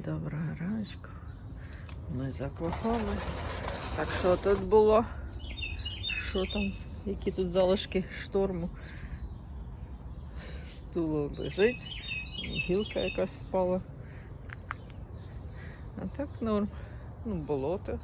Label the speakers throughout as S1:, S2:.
S1: Доброго раночку. Ми закохали. Так що тут було? Що там? Які тут залишки шторму? Стул лежить, гілка якась впала. А так норм. Ну, болото.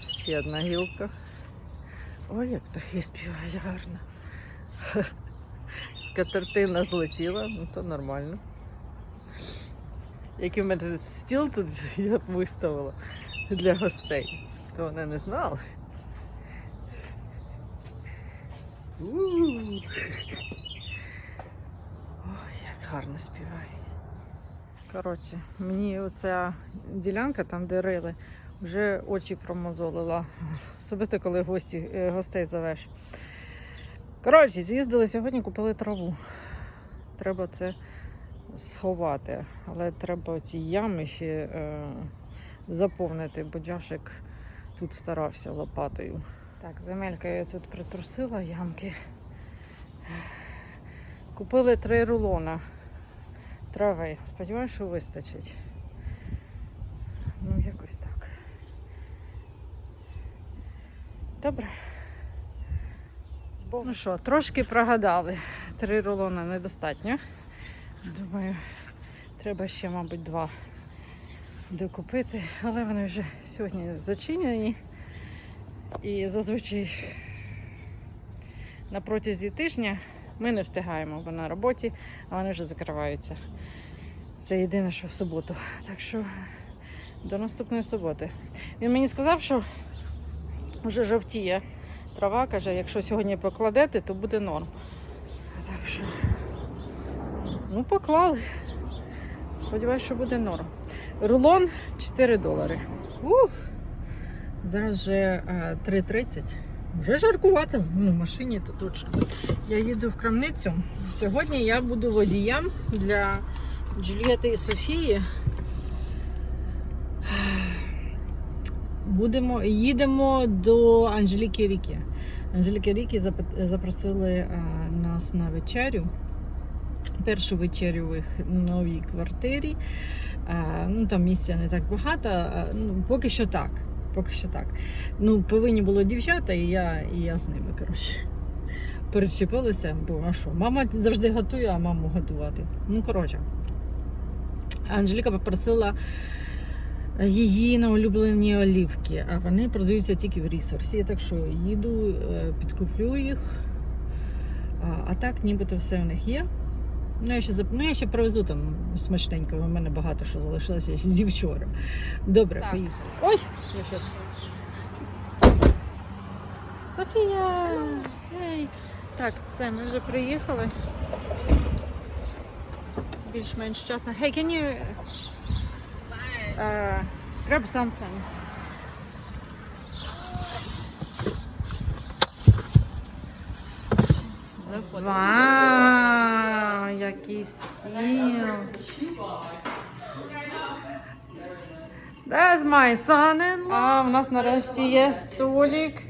S1: Ще одна гілка. Ой, як птахи співають гарно. Скатертина злетіла, ну то нормально. Який в мене стіл тут я виставила для гостей, то вони не знали. Ой, як гарно співають. Коротше, мені оця ділянка, там, де рили, вже очі промозолила. Особисто, коли гості, е, гостей завеш. Коротше, з'їздили сьогодні, купили траву. Треба це сховати, але треба ці ями ще е, заповнити, бо Джашик тут старався лопатою. Так, земелькою я тут притрусила ямки. Купили три рулона трави. Сподіваюся, що вистачить. Ну, якось так. Добре. Богом. Ну що, трошки прогадали. Три рулона недостатньо. Думаю, треба ще, мабуть, два докупити, але вони вже сьогодні зачинені. І зазвичай на протязі тижня ми не встигаємо, бо на роботі, а вони вже закриваються. Це єдине, що в суботу. Так що до наступної суботи. Він мені сказав, що вже жовтіє трава, каже, якщо сьогодні покладете, то буде норм. Так що, ну, поклали. Сподіваюсь, що буде норм. Рулон 4 долари. Ух! Зараз вже е, 3.30. Вже жаркувати ну, в машині то точно. Я їду в крамницю. Сьогодні я буду водієм для Джульєти і Софії. Будемо, їдемо до Анжеліки Ріки. Анжеліки Ріки запросили е, нас на вечерю. Першу вечерю в їх новій квартирі. Е, ну, там місця не так багато. е, Ну, поки що так. Поки що так. Ну, повинні були дівчата, і я, і я з ними, коротше. Перечепилися, бо а що? Мама завжди готує, а маму готувати. Ну, коротше. Анжеліка попросила її на улюблені олівки, а вони продаються тільки в ресурсі. Так що їду, е, підкуплю їх. А, так, нібито все в них є. Ну, я ще, ну, я ще привезу там смачненького, у мене багато що залишилося зі вчора. Добре,
S2: Так.
S1: поїхали. Ой, я щас. Софія! Ей. Так, все, ми вже приїхали. Більш-менш вчасно. Hey, can you uh, grab something? Вау, який стіл. That's my son-in-law. А, у нас нарешті є столик.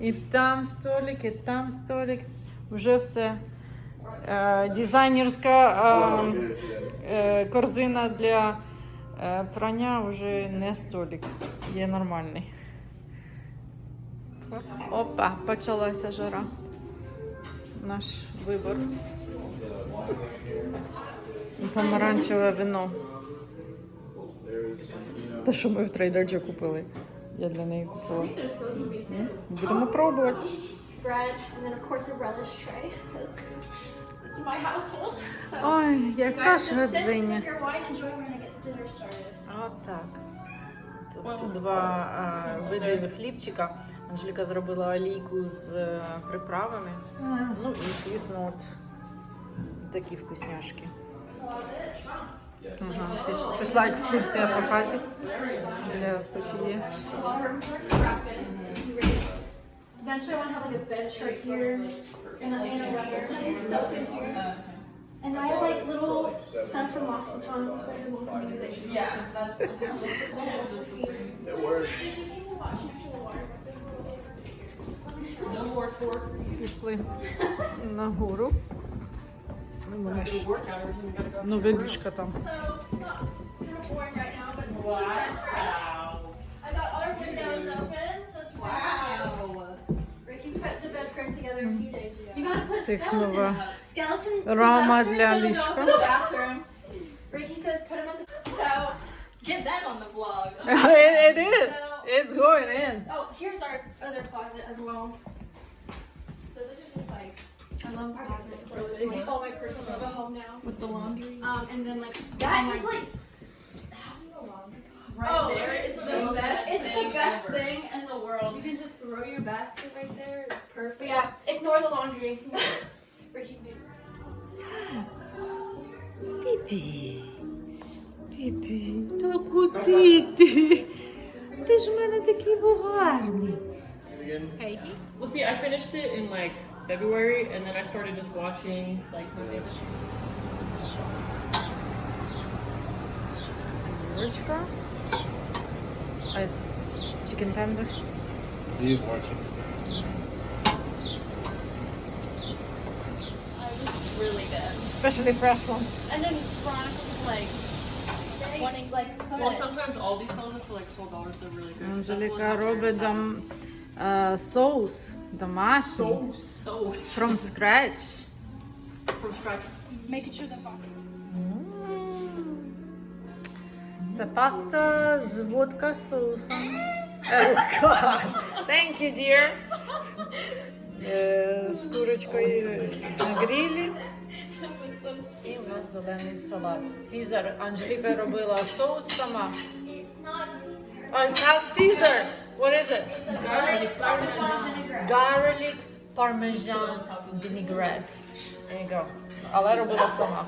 S1: І там столик, і там столик. Вже все. Е, дизайнерська е, е, корзина для е, прання вже не столик. Є нормальний. Опа, почалася жара. Наш вибор. Помаранчеве вино. Те, що ми в трейдерджі купили. Я для неї купила. Будемо пробувати. Ой, яка ж гадзиня.
S2: Started.
S1: Отак. Тут два а, види хлібчика. Анжеліка зробила олійку з е, приправами. Ну і, звісно, от такі вкусняшки. Ага. Піш- Пішла екскурсія по хаті для Софії.
S2: Eventually, I want to have like a bench right here and a, and a runner soap in here. And I have like little stuff from L'Occitane that everyone can use. Like, just
S3: Yeah, that's
S1: Пішли нагору. Вони ж нове ліжка там.
S2: So it's not it's kind of boring right now, but this is the bed. I got our windows open, so it's wow. Ricky put the bed frame together a few days ago. You gotta put
S1: Цих
S2: skeleton.
S1: нова
S2: skeleton. Bathroom. Ricky says put him on the. So
S3: get that on the vlog.
S1: it is. It's going in.
S2: Oh, here's our other closet as well. So this is just like. I love closet. So it's like all my personal stuff at home now.
S3: With the laundry.
S2: Um, and then like that
S3: oh
S2: is like.
S3: Oh, right
S2: oh,
S3: there is
S2: the, the best. It's the best thing in the world.
S3: You can just throw your basket right there. It's perfect.
S2: Yeah, ignore the laundry. Ricky made
S1: Піпі. Піпі, та куди ти? Ти ж в мене такий був гарний.
S4: Well, see, I finished it in like February, and then I started just watching like movies.
S1: Юрочка. It's chicken tenders.
S5: He is watching.
S3: Really good.
S1: Especially fresh ones.
S3: And then Veronica was like wanting like put
S4: Well,
S3: it.
S4: sometimes Aldi sells it for like twelve dollars. They're really good.
S1: Анжеліка робить дом, е, соус домашній.
S4: so
S1: From scratch.
S4: from scratch.
S3: Making sure the box.
S1: Це паста з водка соусом. Oh, God. Thank you, dear. Е, З курочкою на грилі. І у нас зелений салат. Сізар. Анжеліка робила соус сама.
S2: It's not Caesar.
S1: Oh, it's not Caesar. What is it?
S2: It's a garlic parmesan vinaigrette.
S1: Garlic parmesan vinaigrette. There you go. Але робила сама.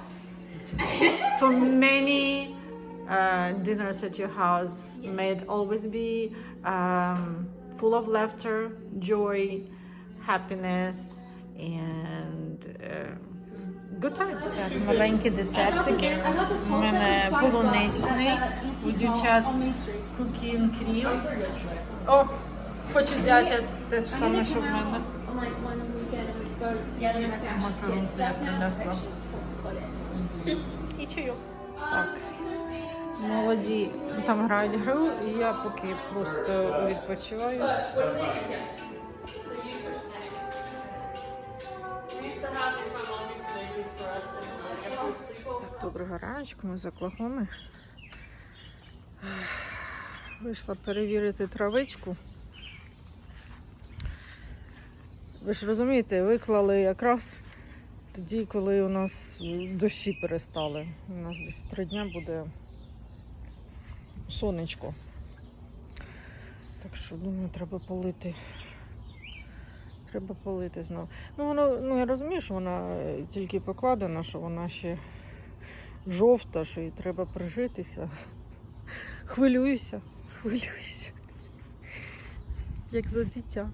S1: For many uh, dinners at your house may it always be um, full of laughter, joy, happiness, and uh, good times. Так, маленькі десертики. У мене полуничний, у дівчат. Кукін крів. О, хочу взяти те ж саме, що в мене.
S2: On like one weekend and we go together in our cash.
S1: Макарон я принесла.
S3: І чайок.
S1: Так. Молоді там грають гру, і я поки просто відпочиваю. Доброго раночку, ми з Оклахоми. Вийшла перевірити травичку. Ви ж розумієте, виклали якраз тоді, коли у нас дощі перестали. У нас десь три дня буде сонечко. Так що, думаю, треба полити. Треба полити знову. Ну, воно, ну я розумію, що вона тільки покладена, що вона ще жовта, що їй треба прижитися. Хвилююся, хвилююся. Як за дитя.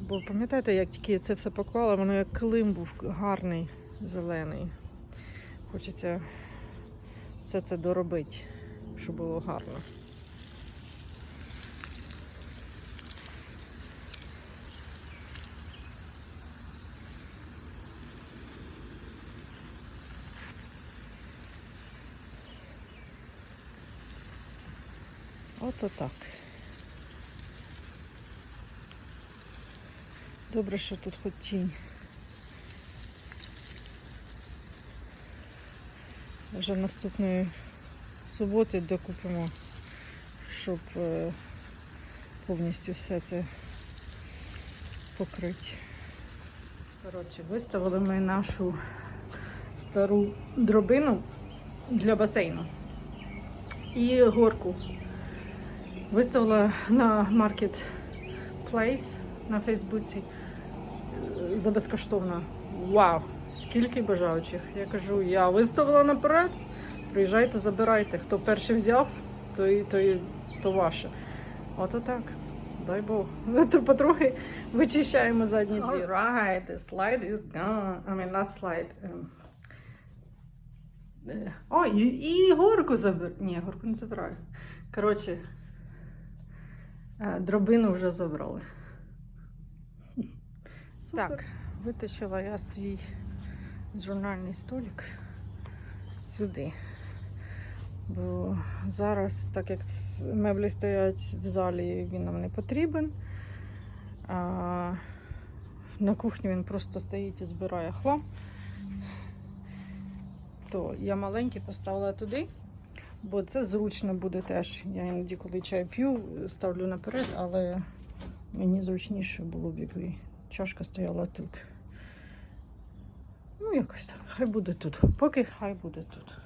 S1: Бо пам'ятаєте, як тільки я це все поклала, воно як клим був гарний, зелений. Хочеться все це доробити, щоб було гарно. Ото так. Добре, що тут хоч тінь. Вже наступної суботи докупимо, щоб е, повністю все це покрити. Коротше, виставили ми нашу стару дробину для басейну і горку. Виставила на Marketplace на Фейсбуці за безкоштовно. Вау! Скільки бажаючих. Я кажу, я виставила наперед. Приїжджайте, забирайте. Хто перший взяв, то, і- то, і- то ваше. Ото так. Дай Бог. Ми тут потрохи вичищаємо задній двір. Alright, the slide is gone. I mean, not slide. Um, е, О, і, і горку забираю. Ні, горку не забираю. Коротше, дробину вже забрали. Так, витащила я свій журнальний столик сюди. Бо зараз, так як меблі стоять в залі, він нам не потрібен. А на кухні він просто стоїть і збирає хлам. То я маленький поставила туди, бо це зручно буде теж. Я іноді, коли чай п'ю, ставлю наперед, але мені зручніше було б, якби чашка стояла тут. Ну, якось так. Хай буде тут. Поки хай буде тут.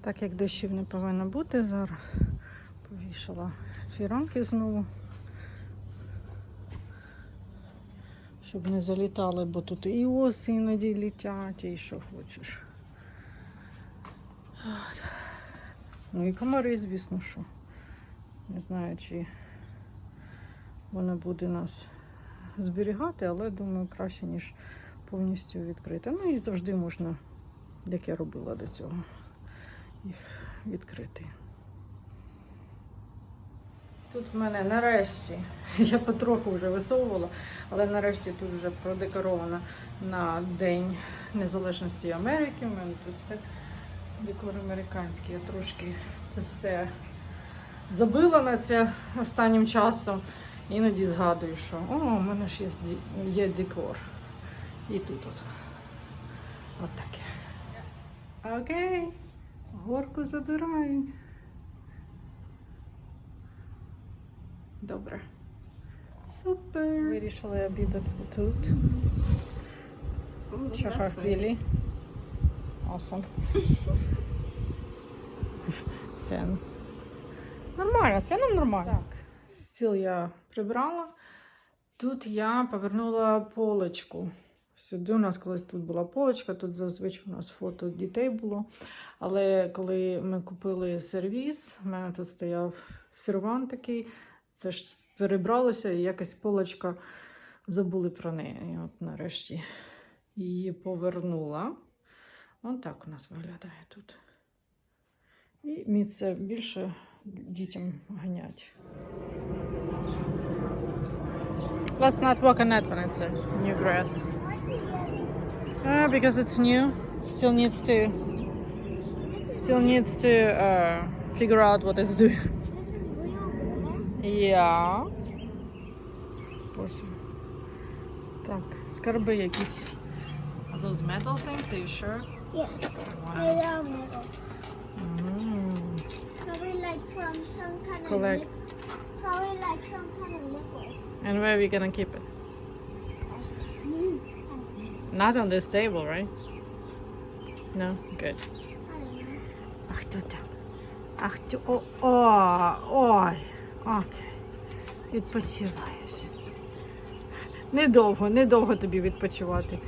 S1: Так як дощів не повинно бути, зараз повішала фіранки знову. Щоб не залітали, бо тут і оси іноді літять, і що хочеш. От. Ну і комари, звісно, що. Не знаю, чи вона буде нас зберігати, але думаю, краще, ніж повністю відкрити. Ну і завжди можна, як я робила до цього, їх відкрити. Тут в мене нарешті, я потроху вже висовувала, але нарешті тут вже продекоровано на День Незалежності Америки. У мене тут все декор американський. Я трошки це все забила на це останнім часом. Іноді згадую, що о, у мене ж є, є декор. І тут от. От таке. Окей. Горку забирають. Добре. Супер. Вирішили обідати тут. Чахахвілі. Awesome. Фен. Нормально, з феном нормально. Так. Стіл я прибрала. Тут я повернула полочку. Сюди у нас колись тут була полочка, тут зазвичай у нас фото дітей було. Але коли ми купили сервіс, у мене тут стояв серван такий, це ж перебралося і якась полочка забули про неї. І от нарешті її повернула. Ось так у нас виглядає тут. І місце більше дітям ганять. Let's not walk on that one, it's a new grass. Uh, because it's new, still needs to still needs to uh, figure out what it's doing. Yeah. Ось. Так, скарби якісь. Are those metal things? Are you sure?
S2: Yeah,
S1: Wow.
S2: they are metal.
S1: Mm.
S2: Probably like from some kind
S1: Collect.
S2: of liquid. Probably like some kind of liquid.
S1: And where are we gonna keep it? Not on this table, right? No? Good.
S2: I don't know.
S1: А хто там? А хто? О, о, ой. Окей. Відпочиваєш. Недовго, недовго тобі відпочивати.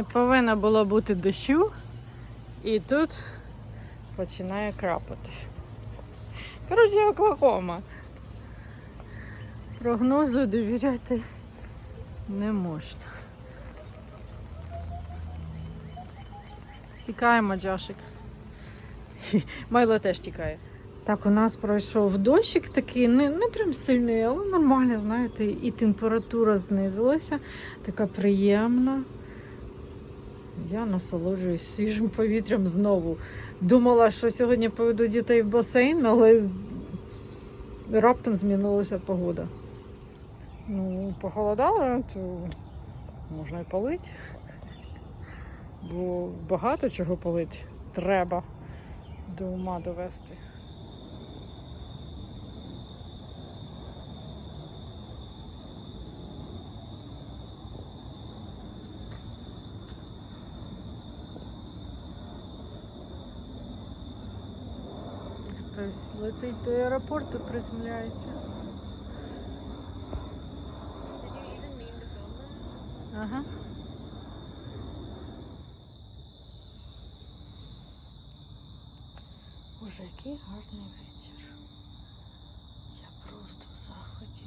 S1: Не повинно було бути дощу, і тут починає крапати. Коротше, Оклахома. Прогнозу довіряти не можна. Тікаємо, Джашик. Майло теж тікає. Так, у нас пройшов дощик такий, не, не прям сильний, але нормально, знаєте, і температура знизилася, така приємна. Я насолоджуюсь свіжим повітрям знову. Думала, що сьогодні поведу дітей в басейн, але раптом змінилася погода. Ну, похолодало, то можна і палити. Бо багато чого палити треба до ума довести. Хтось летить до аеропорту, приземляється. Ага. Боже, який гарний вечір. Я просто в захваті.